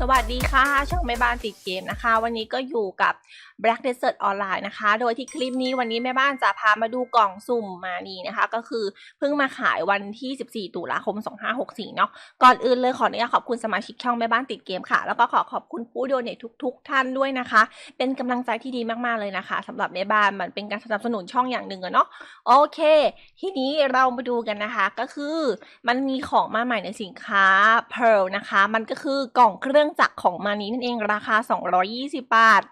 สวัสดีค่ะ ช่องแม่บ้านติดเกมนะคะ วันนี้ก็อยู่กับ Black Desert ออนไลน์นะคะ โดยที่คลิปนี้วันนี้แม่บ้านจะพามาดูกล่องสุ่มมานี่นะคะ ก็คือเพิ่งมาขายวันที่ 14 ตุลาคม 2564 เนาะก่อนอื่นเลยขออนุญาตขอบคุณสมาชิกช่องแม่บ้านติดเกมค่ะ แล้วก็ขอขอบคุณผู้โดเนททุก ๆ ท่านด้วยนะคะ เป็นกำลังใจที่ดีมากๆเลยนะคะสำหรับแม่บ้านมันเป็นการสนับสนุนช่องอย่างหนึ่งอะเนาะโอเค ทีนี้เรามาดูกันนะคะก็คือมันมีของมาใหม่ในสินค้า Pearl นะคะ มันก็คือกล่องเครื่องจักรของมานี้นั่นเองราคา 220 บาท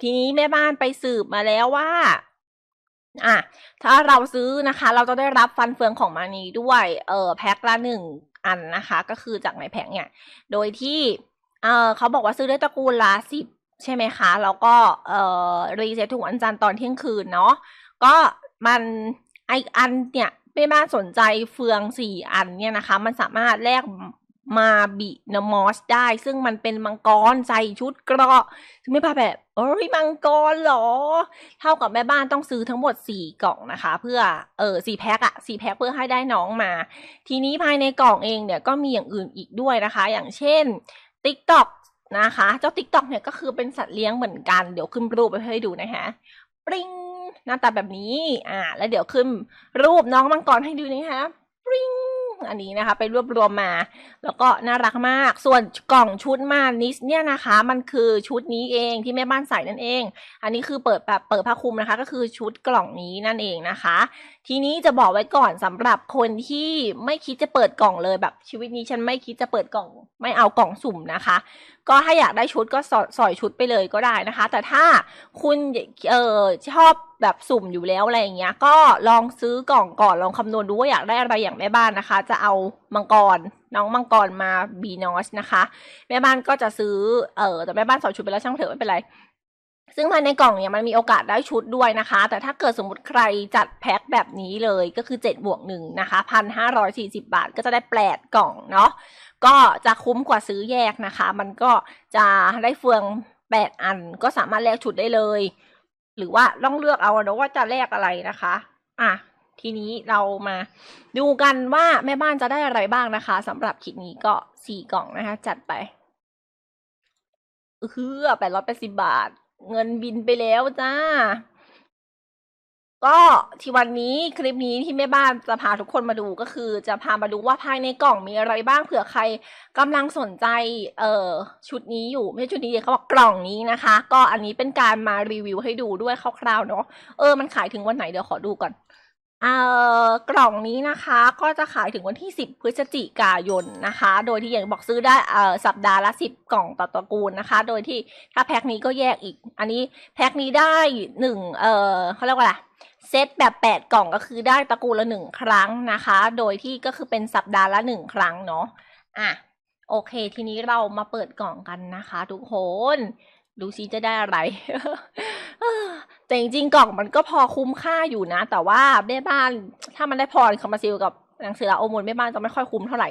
ทีนี้แม่บ้านไปสืบมาแล้วว่าอะถ้าเราซื้อนะคะ เราจะได้รับฟันเฟืองของมานี้ด้วยเออแพ็คละหนึ่งอันนะคะ ก็คือจากในแผงเนี่ย โดยที่เออเขาบอกว่าซื้อได้ตระกูลละสิบใช่ไหมคะ แล้วก็เออรีเซ็ตทุกวันจันทร์ตอนเที่ยงคืนเนาะก็มันไออันเนี่ยแม่บ้านสนใจเฟืองสี่อันเนี่ยนะคะ มันสามารถแลก มาบินมอสได้ ซึ่งมันเป็นมังกรใส่ชุดเกราะซึ่งไม่พาแบบเอ้ยมังกรเหรอ เท่ากับแม่บ้านต้องซื้อทั้งหมดสี่กล่องนะคะ เพื่อเออสี่แพ็คอะสี่แพ็คเพื่อให้ได้น้องมา ทีนี้ภายในกล่องเองเนี่ยก็มีอย่างอื่นอีกด้วยนะคะ อย่างเช่น TikTok นะคะ เจ้า TikTok เนี่ยก็คือเป็นสัตว์เลี้ยงเหมือนกัน เดี๋ยวขึ้นรูปไปให้ดูนะคะปริงหน้าตาแบบนี้ อ่า แล้วเดี๋ยวขึ้นรูปน้องมังกรให้ดูนะคะปริง อันนี้นะคะ ไปรวบรวมมา แล้วก็น่ารักมาก ส่วนกล่องชุดมานิสเนี่ยนะคะ มันคือชุดนี้เองที่แม่บ้านใส่นั่นเอง อันนี้คือเปิดแบบเปิดผ้าคลุมนะคะ ก็คือชุดกล่องนี้นั่นเองนะคะ ทีนี้จะบอกไว้ก่อนสำหรับคนที่ไม่คิดจะเปิดกล่องเลยแบบชีวิตนี้ฉันไม่คิดจะเปิดกล่อง ไม่เอากล่องสุ่มนะคะ ก็ถ้าอยากได้ชุดก็สอยสอยชุดไปเลยก็ได้นะคะ แต่ถ้าคุณเออชอบแบบสุ่มอยู่แล้วอะไรอย่างเงี้ย ก็ลองซื้อกล่องก่อนลองคำนวณดูว่าอยากได้อะไรอย่างแม่บ้านนะคะ จะเอามังกรน้องมังกรมาบีนอสนะคะ แม่บ้านก็จะซื้อเออแต่แม่บ้านสอยชุดไปแล้วช่างเถอะไม่เป็นไรซึ่งภายในกล่องเนี่ยมันมีโอกาสได้ชุดด้วยนะคะ แต่ถ้าเกิดสมมติใครจัดแพ็คแบบนี้เลยก็คือ 7 บวกหนึ่งนะคะพันห้าร้อยสี่สิบาทก็จะได้แปดกล่องเนาะก็จะคุ้มกว่าซื้อแยกนะคะ มันก็จะได้เฟืองแปดอันก็สามารถแลกชุดได้เลย หรือว่าต้องเลือกเอาเนะว่าจะแลกอะไรนะคะ อะ ทีนี้เรามาดูกันว่าแม่บ้านจะได้อะไรบ้างนะคะสำหรับคลิปนี้ก็สี่กล่องนะคะ จัดไปเออแปดร้อยแปดสิบาท เงินบินไปแล้วจ้า ก็ที่วันนี้คลิปนี้ที่แม่บ้านจะพาทุกคนมาดูก็คือ จะพามาดูว่าภายในกล่องมีอะไรบ้างเผื่อใครกำลังสนใจเอ่อชุดนี้อยู่ไม่ใช่ชุดนี้เขาบอกกล่องนี้นะคะ ก็อันนี้เป็นการมารีวิวให้ดูด้วยคร่าวๆเนาะเออมันขายถึงวันไหนเดี๋ยวขอดูก่อน กล่องนี้นะคะก็จะขายถึงวันที่ 10 พฤศจิกายนนะคะ โดยที่อย่างบอกซื้อได้เสัปดาห์ละ 10 กล่องต่อตระกูลนะคะ โดยที่ถ้าแพ็คนี้ก็แยกอีก อันนี้แพ็คนี้ได้หนึ่งเอ่อเขาเรียกว่าอะไรเซตแบบแปดกล่องก็คือได้ตระกูลละหนึ่งครั้งนะคะ โดยที่ก็คือเป็นสัปดาห์ละหนึ่งครั้งเนาะอะโอเค ทีนี้เรามาเปิดกล่องกันนะคะ ทุกคน ดูซิจะได้อะไร แต่จริงๆกล่องมันก็พอคุ้มค่าอยู่นะ แต่ว่าแม่บ้าน ถ้ามันได้พรคอมมาซิลกับหนังสือละโอมนแม่บ้านจะไม่ค่อยคุ้มเท่าไหร่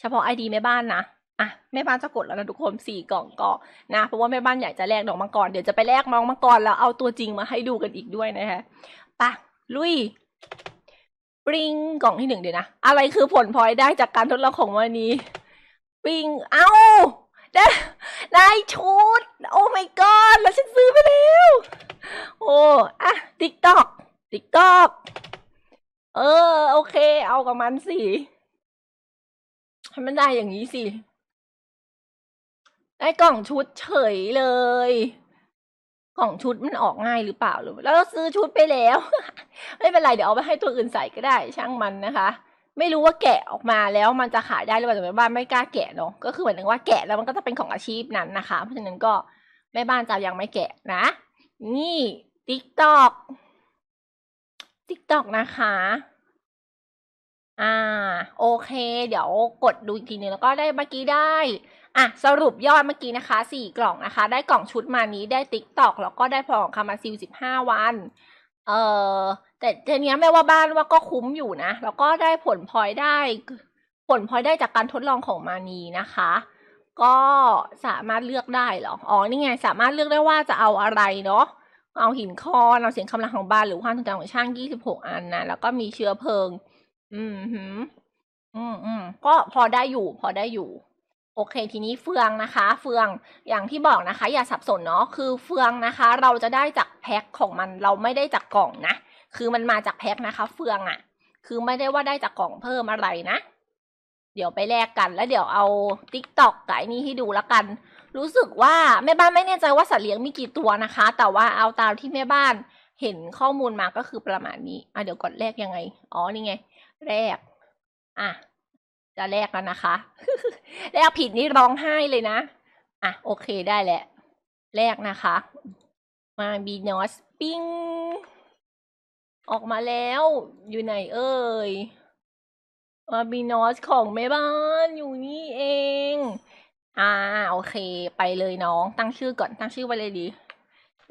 เฉพาะไอดีแม่บ้านนะอะแม่บ้านจะกดแล้วนะทุกคนสี่กล่องก็นะเพราะว่าแม่บ้านอยากจะแลกน้องมังกรเดี๋ยวจะไปแลกน้องมังกรแล้วเอาตัวจริงมาให้ดูกันอีกด้วยนะคะปะลุยปริงกล่องที่หนึ่งเดี๋ยวนะ อะไรคือผลพลอยได้จากการทดลองของวันนี้ปริงเอ้าได้ได้ชุด โอ้ my god แล้วฉันซื้อไปแล้ว โอ้อะติ๊กตอกติ๊กตอกเออ โอเค เอากับมันสิให้มันได้อย่างนี้สิ ได้กล่องชุดเฉยเลย กล่องชุดมันออกง่ายหรือเปล่าหรือแล้วเราซื้อชุดไปแล้ว ไม่เป็นไรเดี๋ยวเอาไปให้ตัวอื่นใส่ก็ได้ ช่างมันนะคะไม่รู้ว่าแกะออกมาแล้วมันจะขายได้หรือเปล่าแต่แม่บ้านไม่กล้าแกะเนาะก็คือเหมือนว่าแกะแล้วมันก็จะเป็นของอาชีพนั้นนะคะ เพราะฉะนั้นก็แม่บ้านจะยังไม่แกะนะ นี่ติ๊กตอกติ๊กตอกนะคะ อ่า โอเค เดี๋ยวกดดูอีกทีนึงแล้วก็ได้เมื่อกี้ได้ อะ สรุปยอดเมื่อกี้นะคะสี่กล่องนะคะ ได้กล่องชุดมานี้ได้ติ๊กตอกแล้วก็ได้พอของคามาซิลสิบห้าวัน เออแต่ทีเนี้ยแม่ว่าบ้านว่าก็คุ้มอยู่นะ แล้วก็ได้ผลพลอยได้ ผลพลอยได้จากการทดลองของมานีนะคะ ก็สามารถเลือกได้หรอ อ๋อ นี่ไง สามารถเลือกได้ว่าจะเอาอะไรเนาะ เอาหินคอนเอาเสียงคำรามของบ้านหรือความทรงจำของช่างยี่สิบหกอันนะ แล้วก็มีเชื้อเพลิง อืมหืมอืมอืมก็พอได้อยู่ พอได้อยู่ โอเค ทีนี้เฟืองนะคะ เฟือง อย่างที่บอกนะคะ อย่าสับสนเนาะ คือเฟืองนะคะ เราจะได้จากแพ็คของมัน เราไม่ได้จากกล่องนะ คือมันมาจากแพ็คนะคะ เฟืองอะ่ะ คือไม่ได้ว่าได้จากกล่องเพิ่มอะไรนะ เดี๋ยวไปแลกกัน แล้วเดี๋ยวเอาติ๊กตอกกับไอ้นี่ให้ดูแล้วกัน รู้สึกว่าแม่บ้านไม่แน่ใจว่าสัตว์เลี้ยงมีกี่ตัวนะคะ แต่ว่าเอาตามที่แม่บ้านเห็นข้อมูลมาก็คือประมาณนี้ อะเดี๋ยวกดแลกยังไง อ๋อนี่ไงแลกอะจะแลกแล้วนะคะแลกผิดนี่ร้องไห้เลยนะ อะโอเคได้แหละแลกนะคะ มาบีนอสปิ้งออกมาแล้วอยู่ไหนเอ่ย มาบีนอสของแม่บ้านอยู่นี่เอง อ่า โอเค ไปเลยน้อง ตั้งชื่อก่อน ตั้งชื่อไว้เลยดี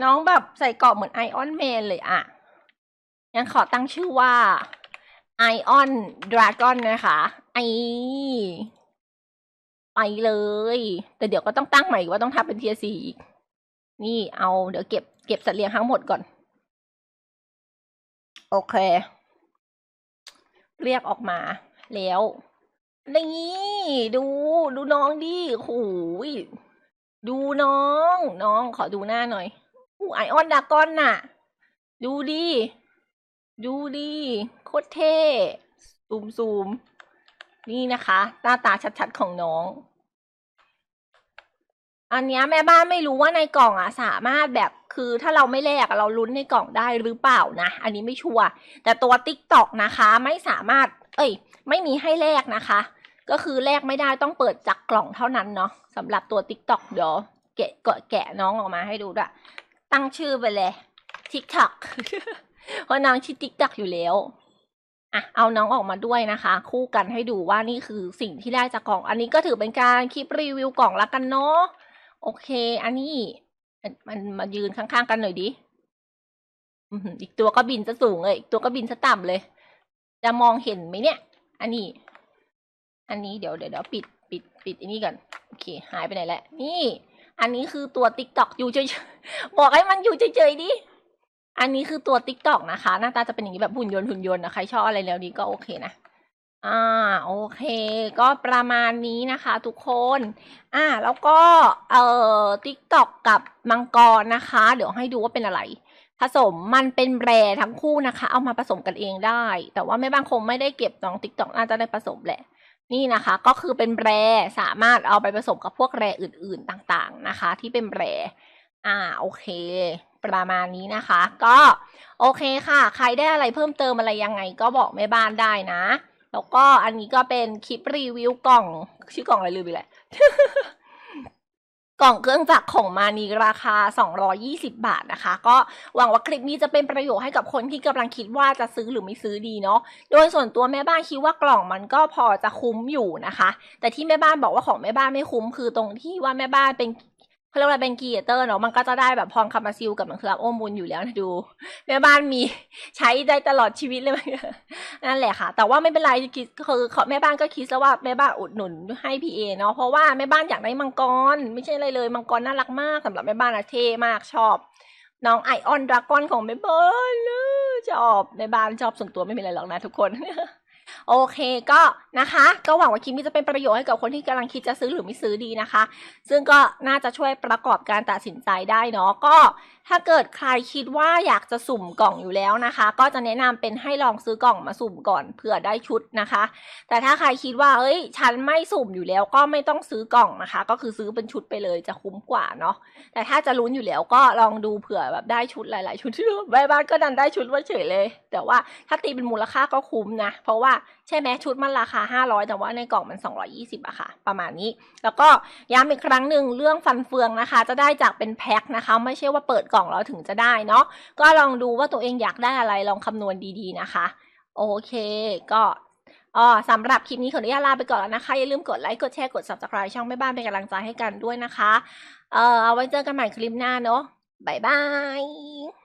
น้องแบบใส่เกราะเหมือนไอออนแมนเลยอะยังขอตั้งชื่อว่าไอออนดราก้อนนะคะ ไอ ไปเลย แต่เดี๋ยวก็ต้องตั้งใหม่ว่าต้องทำเป็นเทียสีอีก นี่เอาเดี๋ยวเก็บเก็บสัตว์เลี้ยงทั้งหมดก่อน โอเค เรียกออกมา แล้ว นี่ ดู ดูน้องดิโอ้ยดูน้อง น้องขอดูหน้าหน่อยอู้ไอออนดากอนน่ะ ดูดิ ดูดิโคตรเท่ซูมซูมนี่นะคะ หน้าตาชัดๆของน้อง อันนี้แม่บ้านไม่รู้ว่าในกล่องอะ สามารถแบบคือถ้าเราไม่แลกเราลุ้นในกล่องได้หรือเปล่านะ อันนี้ไม่ชัวร์แต่ตัวติ๊กตอกนะคะ ไม่สามารถ เอ้ย ไม่มีให้แลกนะคะ ก็คือแลกไม่ได้ต้องเปิดจากกล่องเท่านั้นเนาะสำหรับตัวติ๊กตอกเดี๋ยวแกะกแกะน้องออกมาให้ดูด้วยตั้งชื่อไปเลยทิกทักเพราะน้องชื่อติ๊กตักอยู่แล้วอะเอาน้องออกมาด้วยนะคะ คู่กันให้ดูว่านี่คือสิ่งที่ได้จากกล่อง อันนี้ก็ถือเป็นการคลิปรีวิวกล่องละกันเนาะโอเค อันนี้มันมายืนข้างๆกันหน่อยดิอีกตัวก็บินซะสูงเลยอีกตัวก็บินซะต่ำเลย จะมองเห็นไหมเนี่ย อันนี้ อันนี้เดี๋ยวเดี๋ยวเดี๋ยวปิดปิดปิดอันนี้ก่อนโอเค หายไปไหนแหละนี่ อันนี้คือตัวติ๊กตอกอยู่เฉยๆบอกให้มันอยู่เฉยๆดิอันนี้คือตัวติ๊กตอกนะคะ หน้าตาจะเป็นอย่างนี้แบบหุ่นยนต์หุ่นยนต์นะใครชอบอะไรแล้วนี้ก็โอเคนะอ่าโอเค ก็ประมาณนี้นะคะ ทุกคน อ่า แล้วก็เอ่อติ๊กตอกกับมังกรนะคะ เดี๋ยวให้ดูว่าเป็นอะไร ผสมมันเป็นแบรทั้งคู่นะคะ เอามาผสมกันเองได้ แต่ว่าแม่บ้านคงไม่ได้เก็บน้องติ๊กตอกน่าจะได้ผสมแหละ นี่นะคะ ก็คือเป็นแบรสามารถเอาไปผสมกับพวกแรอื่นๆต่างๆนะคะ ที่เป็นแบรอ่าโอเค ประมาณนี้นะคะ ก็โอเคค่ะ ใครได้อะไรเพิ่มเติมอะไรยังไง ก็บอกแม่บ้านได้นะ แล้วก็อันนี้ก็เป็นคลิปรีวิวกล่องชื่อกล่องอะไรลืมไปแหละ กล่องเครื่องจักรของมานีราคา 220 บาทนะคะ ก็หวังว่าคลิปนี้จะเป็นประโยชน์ให้กับคนที่กำลังคิดว่าจะซื้อหรือไม่ซื้อดีเนาะ โดยส่วนตัวแม่บ้านคิดว่ากล่องมันก็พอจะคุ้มอยู่นะคะ แต่ที่แม่บ้านบอกว่าของแม่บ้านไม่คุ้มคือตรงที่ว่าแม่บ้านเป็น เขาเรียกว่าเป็นกีเตอร์เนาะมันก็จะได้แบบพรคามาซิลกับมันคือโอมบุญอยู่แล้วนะดูแม่บ้านมีใช้ได้ตลอดชีวิตเลยนั่นแหละค่ะ แต่ว่าไม่เป็นไรคิดคือแม่บ้านก็คิดซะว่าแม่บ้านอุดหนุนให้พีเอเนาะเพราะว่าแม่บ้านอยากได้มังกร ไม่ใช่อะไรเลยมังกรน่ารักมากสำหรับแม่บ้านอะเท่มากชอบ น้องไอออนดราก้อนของแม่บ้านเลยชอบแม่บ้านชอบส่วนตัวไม่มีอะไรหรอกนะทุกคน โอเคก็นะคะ ก็หวังว่าคลิปนี้จะเป็นประโยชน์ให้กับคนที่กำลังคิดจะซื้อหรือไม่ซื้อดีนะคะ ซึ่งก็น่าจะช่วยประกอบการตัดสินใจได้เนาะก็ ถ้าเกิดใครคิดว่าอยากจะสุ่มกล่องอยู่แล้วนะคะ ก็จะแนะนำเป็นให้ลองซื้อกล่องมาสุ่มก่อนเผื่อได้ชุดนะคะ แต่ถ้าใครคิดว่าเอ้ย ฉันไม่สุ่มอยู่แล้วก็ไม่ต้องซื้อกล่องนะคะ ก็คือซื้อเป็นชุดไปเลยจะคุ้มกว่าเนาะแต่ถ้าจะลุ้นอยู่แล้วก็ลองดูเผื่อแบบได้ชุดหลาย ๆ ชุดที่แม่บ้านก็ดันได้ชุดมาเฉยเลย แต่ว่าถ้าตีเป็นมูลค่าก็คุ้มนะ เพราะว่าใช่ไหมชุดมันราคา 500 แต่ว่าในกล่องมัน 220อะค่ะ ประมาณนี้ แล้วก็ย้ำอีกครั้งหนึ่งเรื่องฟันเฟืองนะคะ จะได้จากเป็นแพ็คนะคะ ไม่ใช่ว่าเปิดกล่องแล้วถึงจะได้เนาะก็ลองดูว่าตัวเองอยากได้อะไรลองคำนวณดีๆนะคะ โอเค ก็อ๋อสำหรับคลิปนี้ขออนุญาตลาไปก่อนแล้วนะคะ อย่าลืมกดไลค์กดแชร์กด subscribe ช่องแม่บ้านเป็นกำลังใจให้กันด้วยนะคะ เอ่อเอาไว้เจอกันใหม่คลิปหน้าเนาะบ๊ายบาย